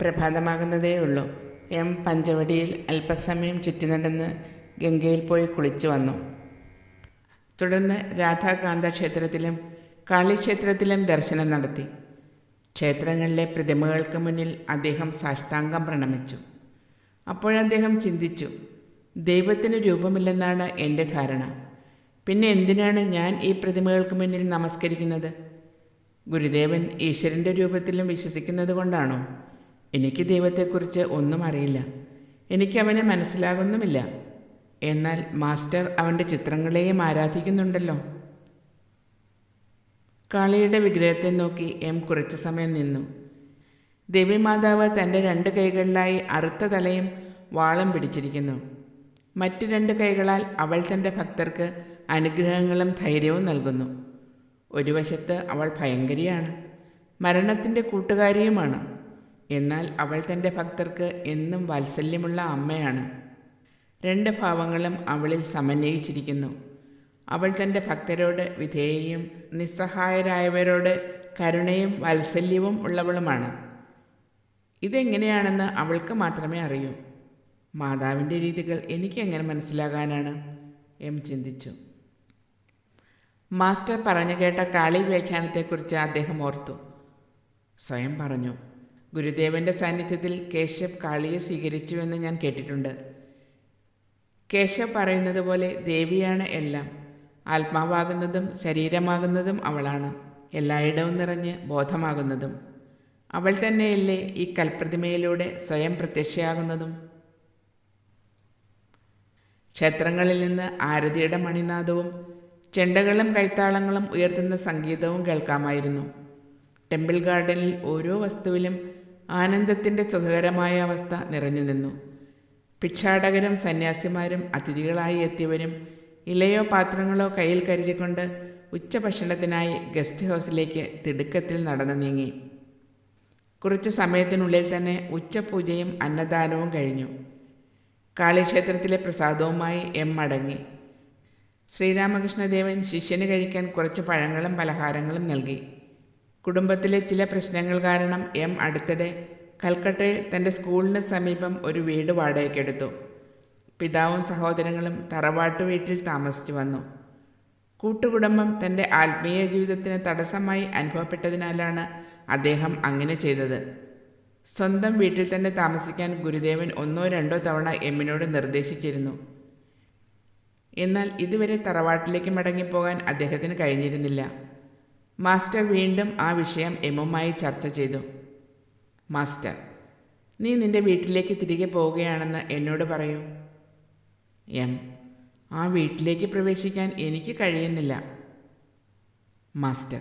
പ്രഭാതമാകുന്നതേ ഉള്ളൂ എം പഞ്ചവടിയിൽ അല്പസമയം ചുറ്റി നടന്ന് ഗംഗയിൽ പോയി കുളിച്ചു വന്നു. തുടർന്ന് രാധാകാന്ത ക്ഷേത്രത്തിലും കാളിക്ഷേത്രത്തിലും ദർശനം നടത്തി. ക്ഷേത്രങ്ങളിലെ പ്രതിമകൾക്ക് മുന്നിൽ അദ്ദേഹം സാഷ്ടാംഗം പ്രണമിച്ചു. അപ്പോഴദ്ദേഹം ചിന്തിച്ചു ദൈവത്തിന് രൂപമില്ലെന്നാണ് എന്റെ ധാരണ. പിന്നെ എന്തിനാണ് ഞാൻ ഈ പ്രതിമകൾക്ക് മുന്നിൽ നമസ്കരിക്കുന്നത്? ഗുരുദേവൻ ഈശ്വരന്റെ രൂപത്തിലും വിശ്വസിക്കുന്നത് കൊണ്ടാണോ? എനിക്ക് ദൈവത്തെക്കുറിച്ച് ഒന്നും അറിയില്ല. എനിക്ക് അവനെ മനസ്സിലാകുന്നുമില്ല. എന്നാൽ മാസ്റ്റർ അവന്റെ ചിത്രങ്ങളെയും ആരാധിക്കുന്നുണ്ടല്ലോ. കാളിയുടെ വിഗ്രഹത്തെ നോക്കി എം കുറച്ചു സമയം നിന്നു. ദേവിമാതാവ് തന്റെ രണ്ട് കൈകളിലായി അറുത്ത തലയും വാളം പിടിച്ചിരിക്കുന്നു. മറ്റ് രണ്ട് കൈകളാൽ അവൾ തന്റെ ഭക്തർക്ക് അനുഗ്രഹങ്ങളും ധൈര്യവും നൽകുന്നു. ഒരു വശത്ത് അവൾ ഭയങ്കരിയാണ്. മരണത്തിന്റെ കൂട്ടുകാരിയുമാണ്. എന്നാൽ അവൾ തന്റെ ഭക്തർക്ക് എന്നും വാത്സല്യമുള്ള അമ്മയാണ്. രണ്ട് ഭാവങ്ങളും അവളിൽ സമന്വയിച്ചിരിക്കുന്നു. അവൾ തന്റെ ഭക്തരോട് വിധേയയും നിസ്സഹായരായവരോട് കരുണയും വാത്സല്യവും ഉള്ളവളുമാണ്. ഇതെങ്ങനെയാണെന്ന് അവൾക്ക് മാത്രമേ അറിയൂ. മാതാവിന്റെ രീതികൾ എനിക്ക് എങ്ങനെ മനസ്സിലാകാനാണ്? എം ചിന്തിച്ചു. മാസ്റ്റർ പറഞ്ഞു കേട്ട കാളി വ്യാഖ്യാനത്തെക്കുറിച്ച് അദ്ദേഹം ഓർത്തു. സ്വയം പറഞ്ഞു. ഗുരുദേവന്റെ സാന്നിധ്യത്തിൽ കേശവ് കാളിയെ സ്വീകരിച്ചുവെന്ന് ഞാൻ കേട്ടിട്ടുണ്ട്. കേശവ് പറയുന്നത് പോലെ ദേവിയാണ് എല്ലാം. ആത്മാവാകുന്നതും ശരീരമാകുന്നതും അവളാണ്. എല്ലായിടവും നിറഞ്ഞ് ബോധമാകുന്നതും. അവൾ തന്നെയല്ലേ ഈ കൽപ്രതിമയിലൂടെ സ്വയം പ്രത്യക്ഷയാകുന്നതും? ക്ഷേത്രങ്ങളിൽ നിന്ന് ആരതിയുടെ മണിനാദവും ചെണ്ടകളും കൈത്താളങ്ങളും ഉയർത്തുന്ന സംഗീതവും കേൾക്കാമായിരുന്നു. ടെമ്പിൾ ഗാർഡനിൽ ഓരോ വസ്തുവിലും ആനന്ദത്തിന്റെ സുഖകരമായ അവസ്ഥ നിറഞ്ഞു നിന്നു. ഭിക്ഷാടകരും സന്യാസിമാരും അതിഥികളായി എത്തിയവരും ഇലയോ പാത്രങ്ങളോ കയ്യിൽ കരുതിക്കൊണ്ട് ഉച്ചഭക്ഷണത്തിനായി ഗസ്റ്റ് ഹൗസിലേക്ക് തിടുക്കത്തിൽ നടന്നു നീങ്ങി. കുറച്ച് സമയത്തിനുള്ളിൽ തന്നെ ഉച്ചപൂജയും അന്നദാനവും കഴിഞ്ഞു. കാളിക്ഷേത്രത്തിലെ പ്രസാദവുമായി എം മടങ്ങി. ശ്രീരാമകൃഷ്ണദേവൻ ശിഷ്യന് കഴിക്കാൻ കുറച്ച് പഴങ്ങളും പലഹാരങ്ങളും നൽകി. കുടുംബത്തിലെ ചില പ്രശ്നങ്ങൾ കാരണം എം അടുത്തിടെ കൽക്കട്ടയിൽ തന്റെ സ്കൂളിന് സമീപം ഒരു വീട് വാടകയ്ക്കെടുത്തു പിതാവും സഹോദരങ്ങളും തറവാട്ട് വീട്ടിൽ താമസിച്ചു വന്നു. കൂട്ടുകുടുംബം തന്റെ ആത്മീയ ജീവിതത്തിന് തടസ്സമായി അനുഭവപ്പെട്ടതിനാലാണ് അദ്ദേഹം അങ്ങനെ ചെയ്തത്. സ്വന്തം വീട്ടിൽ തന്നെ താമസിക്കാൻ ഗുരുദേവൻ ഒന്നോ രണ്ടോ തവണ എമ്മിനോട് നിർദ്ദേശിച്ചിരുന്നു. എന്നാൽ ഇതുവരെ തറവാട്ടിലേക്ക് മടങ്ങിപ്പോകാൻ അദ്ദേഹത്തിന് കഴിഞ്ഞിരുന്നില്ല. മാസ്റ്റർ വീണ്ടും ആ വിഷയം എമ്മുമായി ചർച്ച ചെയ്തു. മാസ്റ്റർ നീ നിന്റെ വീട്ടിലേക്ക് തിരികെ പോവുകയാണെന്ന് എന്നോട് പറയൂ. എം ആ വീട്ടിലേക്ക് പ്രവേശിക്കാൻ എനിക്ക് കഴിയുന്നില്ല. മാസ്റ്റർ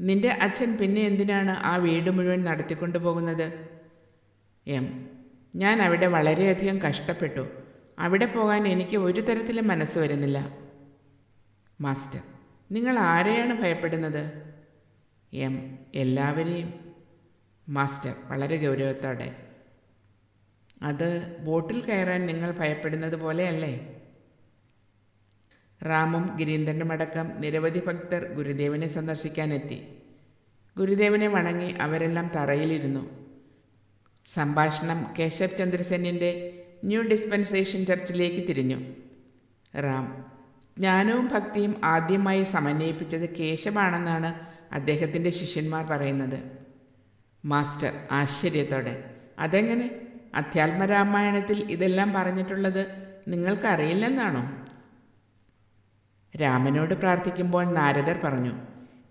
നിന്റെ അച്ഛൻ പിന്നെ എന്തിനാണ് ആ വീട് മുഴുവൻ നടത്തിക്കൊണ്ടു പോകുന്നത്? എം ഞാൻ അവിടെ വളരെയധികം കഷ്ടപ്പെട്ടു. അവിടെ പോകാൻ എനിക്ക് ഒരു തരത്തിലും മനസ്സ് വരുന്നില്ല. മാസ്റ്റർ നിങ്ങൾ ആരെയാണ് ഭയപ്പെടുന്നത്? എം എല്ലാവരെയും മാസ്റ്റർ വളരെ ഗൗരവത്തോടെ. അത് ബോട്ടിൽ കയറാൻ നിങ്ങൾ ഭയപ്പെടുന്നത് പോലെയല്ലേ? റാമും ഗിരീന്ദ്രനും അടക്കം നിരവധി ഭക്തർ ഗുരുദേവനെ സന്ദർശിക്കാനെത്തി. ഗുരുദേവനെ വണങ്ങി അവരെല്ലാം തറയിലിരുന്നു. സംഭാഷണം കേശവ് ചന്ദ്രസെന്നിന്റെ ന്യൂ ഡിസ്പെൻസേഷൻ ചർച്ചിലേക്ക് തിരിഞ്ഞു. റാം ജ്ഞാനവും ഭക്തിയും ആദ്യമായി സമന്വയിപ്പിച്ചത് കേശവാണെന്നാണ് അദ്ദേഹത്തിന്റെ ശിഷ്യന്മാർ പറയുന്നത് മാസ്റ്റർ ആശ്ചര്യത്തോടെ. അതെങ്ങനെ? അധ്യാത്മരാമായണത്തിൽ ഇതെല്ലാം പറഞ്ഞിട്ടുള്ളത് നിങ്ങൾക്കറിയില്ലെന്നാണോ? രാമനോട് പ്രാർത്ഥിക്കുമ്പോൾ നാരദർ പറഞ്ഞു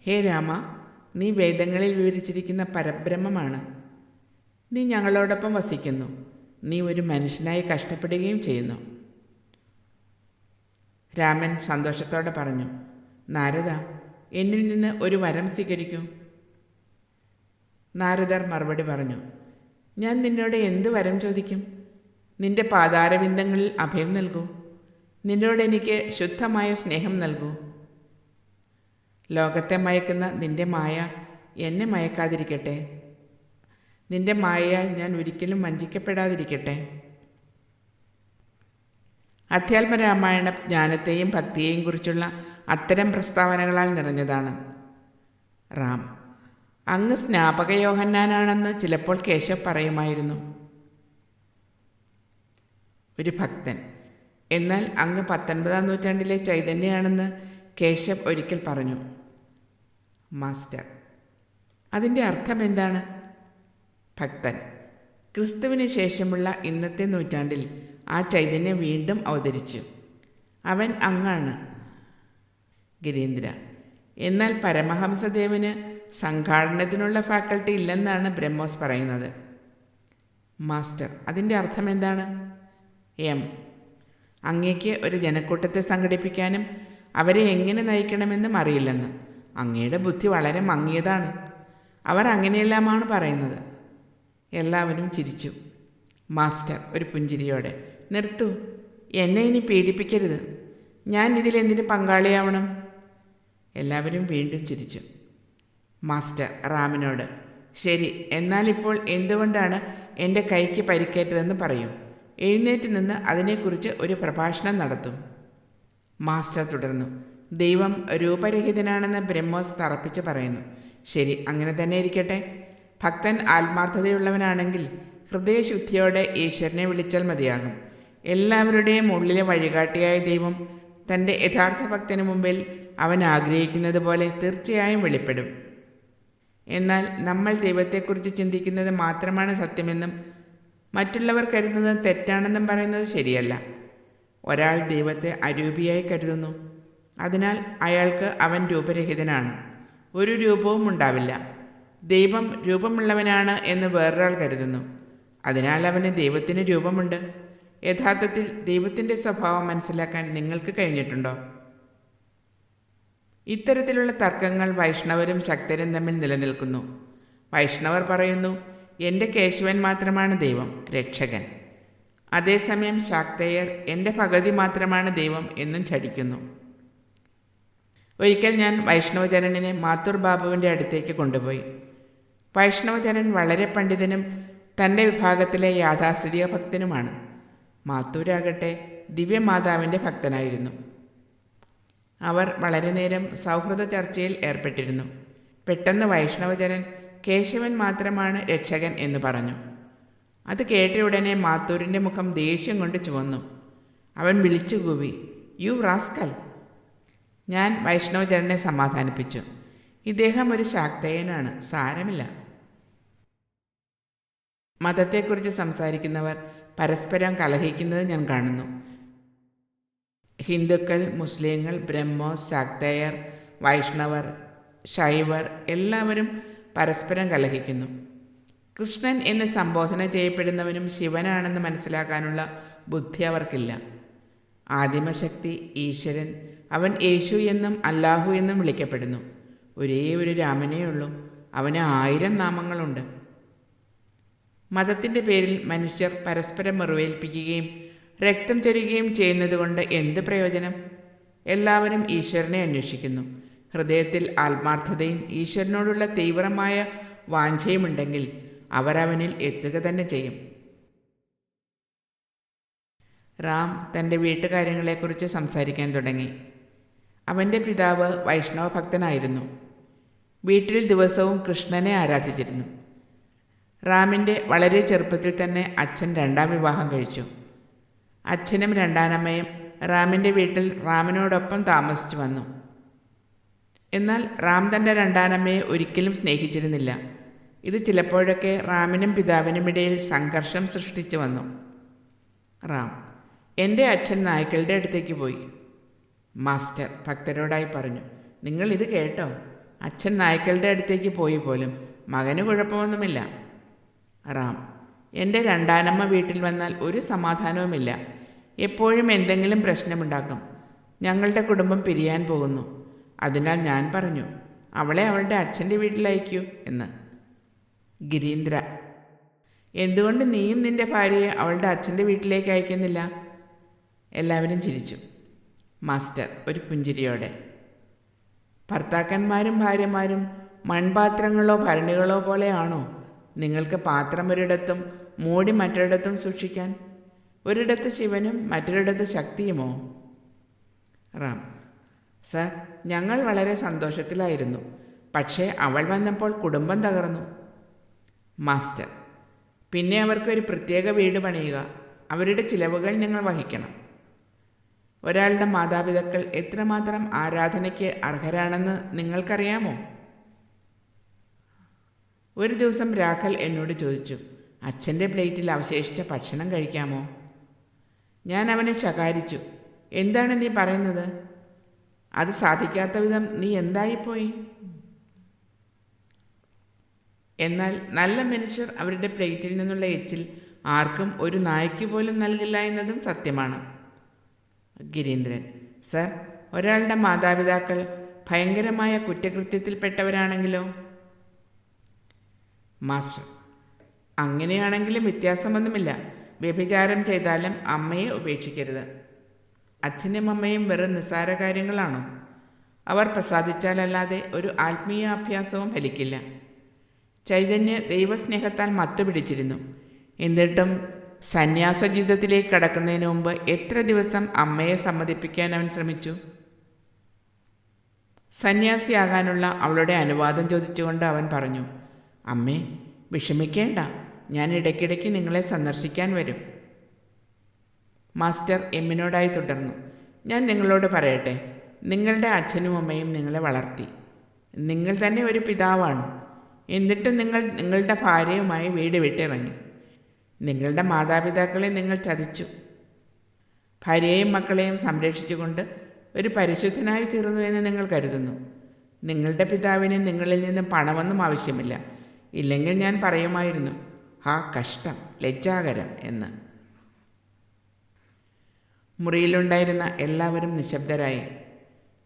ഹേ രാമ നീ വേദങ്ങളിൽ വിവരിച്ചിരിക്കുന്ന പരബ്രഹ്മമാണ്. നീ ഞങ്ങളോടൊപ്പം വസിക്കുന്നു. നീ ഒരു മനുഷ്യനായി കഷ്ടപ്പെടുകയും ചെയ്യുന്നു. രാമൻ സന്തോഷത്തോടെ പറഞ്ഞു നാരദ എന്നിൽ നിന്ന് ഒരു വരം സ്വീകരിക്കൂ. നാരദർ മറുപടി പറഞ്ഞു ഞാൻ നിന്നോട് എന്ത് വരം ചോദിക്കും? നിന്റെ പാതാരബിന്ദങ്ങളിൽ അഭയം നൽകൂ. നിന്നോട് എനിക്ക് ശുദ്ധമായ സ്നേഹം നൽകൂ. ലോകത്തെ മയക്കുന്ന നിന്റെ മായ എന്നെ മയക്കാതിരിക്കട്ടെ. നിന്റെ മായയാൽ ഞാൻ ഒരിക്കലും വഞ്ചിക്കപ്പെടാതിരിക്കട്ടെ. അധ്യാത്മരാമായണ ജ്ഞാനത്തെയും ഭക്തിയെയും കുറിച്ചുള്ള അത്തരം പ്രസ്താവനകളാൽ നിറഞ്ഞതാണ്. റാം അങ്ങ് സ്നാപക യോഹന്നാനാണെന്ന് ചിലപ്പോൾ കേശവ് പറയുമായിരുന്നു. ഒരു ഭക്തൻ എന്നാൽ അങ്ങ് പത്തൊൻപതാം നൂറ്റാണ്ടിലെ ചൈതന്യമാണെന്ന് കേശവ് ഒരിക്കൽ പറഞ്ഞു. മാസ്റ്റർ അതിന്റെ അർത്ഥം എന്താണ്? ഭക്തൻ ക്രിസ്തുവിന് ശേഷമുള്ള ഇന്നത്തെ നൂറ്റാണ്ടിൽ ആ ചൈതന്യം വീണ്ടും അവതരിച്ചു. അവൻ അങ്ങാണ്. ഗിരീന്ദ്ര. എന്നാൽ പരമഹംസദേവന് സംഘാടനത്തിനുള്ള ഫാക്കൽറ്റി ഇല്ലെന്നാണ് ബ്രഹ്മോസ് പറയുന്നത്. മാസ്റ്റർ അതിന്റെ അർത്ഥം എന്താണ്? എം. അങ്ങേക്ക് ഒരു ജനക്കൂട്ടത്തെ സംഘടിപ്പിക്കാനും അവരെ എങ്ങനെ നയിക്കണമെന്നും അറിയില്ലെന്നും. അങ്ങയുടെ ബുദ്ധി വളരെ മങ്ങിയതാണ്. അവർ അങ്ങനെയെല്ലാമാണ് പറയുന്നത്. എല്ലാവരും ചിരിച്ചു. മാസ്റ്റർ ഒരു പുഞ്ചിരിയോടെ നിർത്തു. എന്നെ ഇനി പീഡിപ്പിക്കരുത്. ഞാൻ ഇതിലെന്തിനു പങ്കാളിയാവണം? എല്ലാവരും വീണ്ടും ചിരിച്ചു. മാസ്റ്റർ റാമിനോട് ശരി എന്നാലിപ്പോൾ എന്തുകൊണ്ടാണ് എന്റെ കൈക്ക് പരിക്കേറ്റതെന്ന് പറയും. എഴുന്നേറ്റ് നിന്ന് അതിനെക്കുറിച്ച് ഒരു പ്രഭാഷണം നടത്തും. മാസ്റ്റർ തുടർന്നു ദൈവം രൂപരഹിതനാണെന്ന് ബ്രഹ്മോസ് തറപ്പിച്ച് പറയുന്നു. ശരി അങ്ങനെ തന്നെ ഇരിക്കട്ടെ. ഭക്തൻ ആത്മാർത്ഥതയുള്ളവനാണെങ്കിൽ ഹൃദയശുദ്ധിയോടെ ഈശ്വരനെ വിളിച്ചാൽ മതിയാകും. എല്ലാവരുടെയും ഉള്ളിലെ വഴികാട്ടിയായ ദൈവം തന്റെ യഥാർത്ഥ ഭക്തന് മുമ്പിൽ അവൻ ആഗ്രഹിക്കുന്നത് പോലെ തീർച്ചയായും വെളിപ്പെടും. എന്നാൽ നമ്മൾ ദൈവത്തെക്കുറിച്ച് ചിന്തിക്കുന്നത് മാത്രമാണ് സത്യമെന്നും മറ്റുള്ളവർ കരുതുന്നത് തെറ്റാണെന്നും പറയുന്നത് ശരിയല്ല. ഒരാൾ ദൈവത്തെ അരൂപിയായി കരുതുന്നു. അതിനാൽ അയാൾക്ക് അവൻ രൂപരഹിതനാണ്. ഒരു രൂപവും ഉണ്ടാവില്ല. ദൈവം രൂപമുള്ളവനാണ് എന്ന് വേറൊരാൾ കരുതുന്നു. അതിനാൽ അവന് ദൈവത്തിന് രൂപമുണ്ട്. യഥാർത്ഥത്തിൽ ദൈവത്തിന്റെ സ്വഭാവം മനസ്സിലാക്കാൻ നിങ്ങൾക്ക് കഴിഞ്ഞിട്ടുണ്ടോ? ഇത്തരത്തിലുള്ള തർക്കങ്ങൾ വൈഷ്ണവരും ശക്തരും തമ്മിൽ നിലനിൽക്കുന്നു. വൈഷ്ണവർ പറയുന്നു എന്റെ കേശവൻ മാത്രമാണ് ദൈവം രക്ഷകൻ. അതേസമയം ശാക്തേയർ എന്റെ ഭഗതി മാത്രമാണ് ദൈവം എന്നും ചടിക്കുന്നു ഒരിക്കൽ ഞാൻ വൈഷ്ണവചരണിനെ മാത്തൂർ ബാബുവിന്റെ അടുത്തേക്ക് കൊണ്ടുപോയി. വൈഷ്ണവചരൻ വളരെ പണ്ഡിതനും തന്റെ വിഭാഗത്തിലെ യാഥാസ്ഥിതിക ഭക്തനുമാണ്. മാത്തൂരാകട്ടെ ദിവ്യമാതാവിന്റെ ഭക്തനായിരുന്നു. അവർ വളരെ നേരം സൗഹൃദ ചർച്ചയിൽ ഏർപ്പെട്ടിരുന്നു. പെട്ടെന്ന് വൈഷ്ണവചരൻ കേശവൻ മാത്രമാണ് രക്ഷകൻ എന്ന് പറഞ്ഞു. അത് കേട്ട ഉടനെ മാത്തൂരിന്റെ മുഖം ദേഷ്യം കൊണ്ട് ചുവന്നു. അവൻ വിളിച്ചു കൂവി യു റാസ്കൽ ഞാൻ വൈഷ്ണവചരനെ സമാധാനിപ്പിച്ചു. ഇദ്ദേഹം ഒരു ശാക്തയനാണ് സാരമില്ല. മതത്തെക്കുറിച്ച് സംസാരിക്കുന്നവർ പരസ്പരം കലഹിക്കുന്നത് ഞാൻ കാണുന്നു. ഹിന്ദുക്കൾ മുസ്ലിങ്ങൾ ബ്രഹ്മോ ശാക്തേയർ വൈഷ്ണവർ ശൈവർ എല്ലാവരും പരസ്പരം കലഹിക്കുന്നു. കൃഷ്ണൻ എന്ന് സംബോധന ചെയ്യപ്പെടുന്നവനും ശിവനാണെന്ന് മനസ്സിലാക്കാനുള്ള ബുദ്ധി അവർക്കില്ല. ആദിമശക്തി ഈശ്വരൻ അവൻ യേശു എന്നും അല്ലാഹു എന്നും വിളിക്കപ്പെടുന്നു. ഒരേ ഒരു രാമനേ ഉള്ളൂ. അവന് ആയിരം നാമങ്ങളുണ്ട്. മതത്തിന്റെ പേരിൽ മനുഷ്യർ പരസ്പരം മുറിവേൽപ്പിക്കുകയും രക്തം ചൊരുകയും ചെയ്യുന്നതുകൊണ്ട് എന്ത് പ്രയോജനം? എല്ലാവരും ഈശ്വരനെ അന്വേഷിക്കുന്നു. ഹൃദയത്തിൽ ആത്മാർത്ഥതയും ഈശ്വരനോടുള്ള തീവ്രമായ വാഞ്ചയുമുണ്ടെങ്കിൽ അവരവനിൽ എത്തുക തന്നെ ചെയ്യും. റാം തന്റെ വീട്ടുകാര്യങ്ങളെക്കുറിച്ച് സംസാരിക്കാൻ തുടങ്ങി. അവന്റെ പിതാവ് വൈഷ്ണവ ഭക്തനായിരുന്നു വീട്ടിൽ ദിവസവും കൃഷ്ണനെ ആരാധിച്ചിരുന്നു. റാമിന്റെ വളരെ ചെറുപ്പത്തിൽ തന്നെ അച്ഛൻ രണ്ടാം വിവാഹം കഴിച്ചു. അച്ഛനും രണ്ടാനമ്മയും റാമിന്റെ വീട്ടിൽ റാമിനോടൊപ്പം താമസിച്ചു വന്നു. എന്നാൽ റാം തന്റെ രണ്ടാനമ്മയെ ഒരിക്കലും സ്നേഹിച്ചിരുന്നില്ല. ഇത് ചിലപ്പോഴൊക്കെ റാമിനും പിതാവിനും ഇടയിൽ സംഘർഷം സൃഷ്ടിച്ചു വന്നു. റാം എന്റെ അച്ഛൻ നായ്ക്കളുടെ അടുത്തേക്ക് പോയി. മാസ്റ്റർ ഭക്തരോടായി പറഞ്ഞു നിങ്ങൾ ഇത് കേട്ടോ? അച്ഛൻ നായ്ക്കളുടെ അടുത്തേക്ക് പോയി പോലും മകന് കുഴപ്പമൊന്നുമില്ല. റാം എന്റെ രണ്ടാനമ്മ വീട്ടിൽ വന്നാൽ ഒരു സമാധാനവുമില്ല. എപ്പോഴും എന്തെങ്കിലും പ്രശ്നമുണ്ടാക്കും. ഞങ്ങളുടെ കുടുംബം പിരിയാൻ പോകുന്നു. അതിനാൽ ഞാൻ പറഞ്ഞു അവളെ അവളുടെ അച്ഛന്റെ വീട്ടിലയക്കൂ എന്ന്. ഗിരീന്ദ്ര എന്തുകൊണ്ട് നീയും നിന്റെ ഭാര്യയെ അവളുടെ അച്ഛന്റെ വീട്ടിലേക്ക് അയക്കുന്നില്ല? എല്ലാവരും ചിരിച്ചു. മാസ്റ്റർ ഒരു പുഞ്ചിരിയോടെ ഭർത്താക്കന്മാരും ഭാര്യമാരും മൺപാത്രങ്ങളോ ഭരണികളോ പോലെയാണോ? നിങ്ങൾക്ക് പാത്രം ഒരിടത്തും മൂടി മറ്റൊരിടത്തും സൂക്ഷിക്കാൻ. ഒരിടത്ത് ശിവനും മറ്റൊരിടത്ത് ശക്തിയുമോ? റാം. സർ ഞങ്ങൾ വളരെ സന്തോഷത്തിലായിരുന്നു. പക്ഷേ അവൾ വന്നപ്പോൾ കുടുംബം തകർന്നു. മാസ്റ്റർ പിന്നെ അവർക്കൊരു പ്രത്യേക വീട് പണിയുക. അവരുടെ ചിലവുകൾ ഞങ്ങൾ വഹിക്കണം. ഒരാളുടെ മാതാപിതാക്കൾ എത്രമാത്രം ആരാധനയ്ക്ക് അർഹരാണെന്ന് നിങ്ങൾക്കറിയാമോ? ഒരു ദിവസം രാഖൽ എന്നോട് ചോദിച്ചു. അച്ഛന്റെ പ്ലേറ്റിൽ അവശേഷിച്ച ഭക്ഷണം കഴിക്കാമോ? ഞാൻ അവനെ ശകാരിച്ചു. എന്താണ് നീ പറയുന്നത്? അത് സാധിക്കാത്ത വിധം നീ എന്തായിപ്പോയി? എന്നാൽ നല്ല മനുഷ്യർ അവരുടെ പ്ലേറ്റിൽ നിന്നുള്ള എച്ചിൽ ആർക്കും ഒരു നായ്ക്ക് പോലും നൽകില്ല എന്നതും സത്യമാണ്. ഗിരീന്ദ്രൻ സർ ഒരാളുടെ മാതാപിതാക്കൾ ഭയങ്കരമായ കുറ്റകൃത്യത്തിൽപ്പെട്ടവരാണെങ്കിലോ? മാസ്റ്റർ അങ്ങനെയാണെങ്കിലും വ്യത്യാസമൊന്നുമില്ല. വ്യഭിചാരം ചെയ്താലും അമ്മയെ ഉപേക്ഷിക്കരുത്. അച്ഛനും അമ്മയും വെറും നിസ്സാര കാര്യങ്ങളാണോ? അവർ പ്രസാദിച്ചാലല്ലാതെ ഒരു ആത്മീയാഭ്യാസവും ഫലിക്കില്ല. ചൈതന്യ ദൈവസ്നേഹത്താൽ മത്തുപിടിച്ചിരുന്നു. എന്നിട്ടും സന്യാസ ജീവിതത്തിലേക്ക് കടക്കുന്നതിന് മുമ്പ് എത്ര ദിവസം അമ്മയെ സമ്മതിപ്പിക്കാൻ അവൻ ശ്രമിച്ചു? സന്യാസിയാകാനുള്ള അവളുടെ അനുവാദം ചോദിച്ചുകൊണ്ട് അവൻ പറഞ്ഞു അമ്മേ വിഷമിക്കേണ്ട. ഞാൻ ഇടയ്ക്കിടയ്ക്ക് നിങ്ങളെ സന്ദർശിക്കാൻ വരും. മാസ്റ്റർ എമ്മിനോടായി തുടർന്നു. ഞാൻ നിങ്ങളോട് പറയട്ടെ. നിങ്ങളുടെ അച്ഛനും അമ്മയും നിങ്ങളെ വളർത്തി. നിങ്ങൾ തന്നെ ഒരു പിതാവാണ്. എന്നിട്ടും നിങ്ങൾ നിങ്ങളുടെ ഭാര്യയുമായി വീട് വിട്ടിറങ്ങി. നിങ്ങളുടെ മാതാപിതാക്കളെ നിങ്ങൾ ചതിച്ചു. ഭാര്യയെയും മക്കളെയും സംരക്ഷിച്ചുകൊണ്ട് ഒരു പരിശുദ്ധനായി തീർന്നു എന്ന് നിങ്ങൾ കരുതുന്നു. നിങ്ങളുടെ പിതാവിന് നിങ്ങളിൽ നിന്നും പണമൊന്നും ആവശ്യമില്ല. ഇല്ലെങ്കിൽ ഞാൻ പറയുമായിരുന്നു ഹാ കഷ്ടം ലജ്ജാകരം എന്ന്. മുറിയിലുണ്ടായിരുന്ന എല്ലാവരും നിശബ്ദരായി.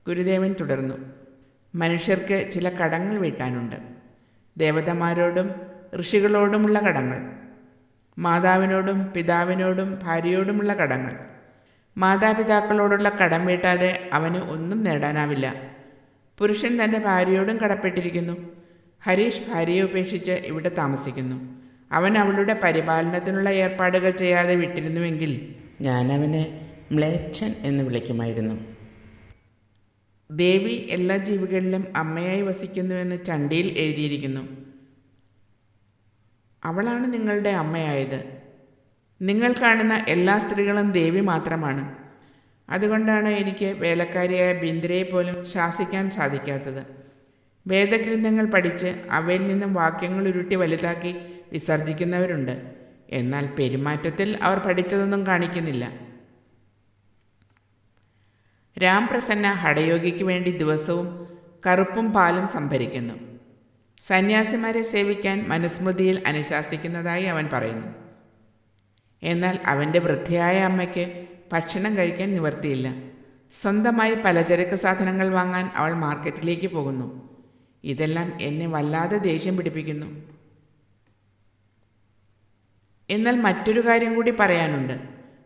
ഗുരുദേവൻ തുടർന്നു മനുഷ്യർക്ക് ചില കടങ്ങൾ വീട്ടാനുണ്ട്. ദേവതമാരോടും ഋഷികളോടുമുള്ള കടങ്ങൾ. മാതാവിനോടും പിതാവിനോടും ഭാര്യയോടുമുള്ള കടങ്ങൾ. മാതാപിതാക്കളോടുള്ള കടം വീട്ടാതെ അവന് ഒന്നും നേടാനാവില്ല. പുരുഷൻ തന്റെ ഭാര്യയോടും കടപ്പെട്ടിരിക്കുന്നു. ഹരീഷ് ഭാര്യയെ ഉപേക്ഷിച്ച് ഇവിടെ താമസിക്കുന്നു. അവൻ അവളുടെ പരിപാലനത്തിനുള്ള ഏർപ്പാടുകൾ ചെയ്യാതെ വിട്ടിരുന്നുവെങ്കിൽ ഞാൻ അവനെ മ്ലേച്ഛൻ എന്ന് വിളിക്കുമായിരുന്നു. ദേവി എല്ലാ ജീവികളിലും അമ്മയായി വസിക്കുന്നുവെന്ന് ചണ്ടിയിൽ എഴുതിയിരിക്കുന്നു. അവളാണ് നിങ്ങളുടെ അമ്മയായത്. നിങ്ങൾ കാണുന്ന എല്ലാ സ്ത്രീകളും ദേവി മാത്രമാണ്. അതുകൊണ്ടാണ് എനിക്ക് വേലക്കാരിയായ ബിന്ദ്രയെ പോലും ശാസിക്കാൻ സാധിക്കാത്തത്. വേദഗ്രന്ഥങ്ങൾ പഠിച്ച് അവയിൽ നിന്നും വാക്യങ്ങൾ ഉരുട്ടി വലുതാക്കി വിസർജിക്കുന്നവരുണ്ട്. എന്നാൽ പെരുമാറ്റത്തിൽ അവർ പഠിച്ചതൊന്നും കാണിക്കുന്നില്ല. രാംപ്രസന്ന ഹടയോഗിക്ക് വേണ്ടി ദിവസവും കറുപ്പും പാലും സംഭരിക്കുന്നു. സന്യാസിമാരെ സേവിക്കാൻ മനുസ്മൃതിയിൽ അനുശാസിക്കുന്നതായി അവൻ പറയുന്നു. എന്നാൽ അവന്റെ വൃദ്ധയായ അമ്മയ്ക്ക് ഭക്ഷണം കഴിക്കാൻ നിവർത്തിയില്ല സ്വന്തമായി പലചരക്ക് സാധനങ്ങൾ വാങ്ങാൻ അവൾ മാർക്കറ്റിലേക്ക് പോകുന്നു. ഇതെല്ലാം എന്നെ വല്ലാതെ ദേഷ്യം പിടിപ്പിക്കുന്നു. എന്നാൽ മറ്റൊരു കാര്യം കൂടി പറയാനുണ്ട്.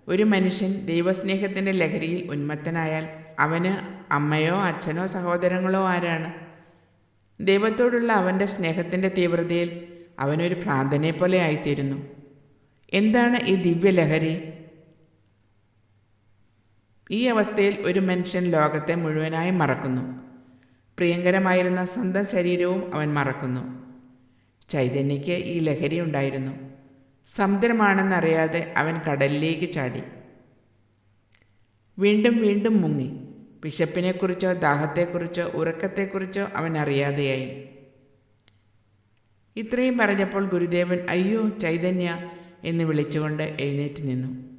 ഒരു മനുഷ്യൻ ദൈവസ്നേഹത്തിന്റെ ലഹരിയിൽ ഉന്മത്തനായാൽ അവന് അമ്മയോ അച്ഛനോ സഹോദരങ്ങളോ ആരാണ്? ദൈവത്തോടുള്ള അവന്റെ സ്നേഹത്തിന്റെ തീവ്രതയിൽ അവനൊരു ഭ്രാന്തനെ പോലെ ആയിത്തീരുന്നു. എന്താണ് ഈ ദിവ്യലഹരി ഈ അവസ്ഥയിൽ ഒരു മനുഷ്യൻ ലോകത്തെ മുഴുവനായി മറക്കുന്നു. പ്രിയങ്കരമായിരുന്ന സ്വന്തം ശരീരവും അവൻ മറക്കുന്നു. ചൈതന്യയ്ക്ക് ഈ ലഹരി ഉണ്ടായിരുന്നു. സമുദ്രമാണെന്നറിയാതെ അവൻ കടലിലേക്ക് ചാടി. വീണ്ടും വീണ്ടും മുങ്ങി. വിശപ്പിനെക്കുറിച്ചോ ദാഹത്തെക്കുറിച്ചോ ഉറക്കത്തെക്കുറിച്ചോ അവൻ അറിയാതെയായി. ഇത്രയും പറഞ്ഞപ്പോൾ ഗുരുദേവൻ അയ്യോ ചൈതന്യ എന്ന് വിളിച്ചുകൊണ്ട് എഴുന്നേറ്റ് നിന്നു.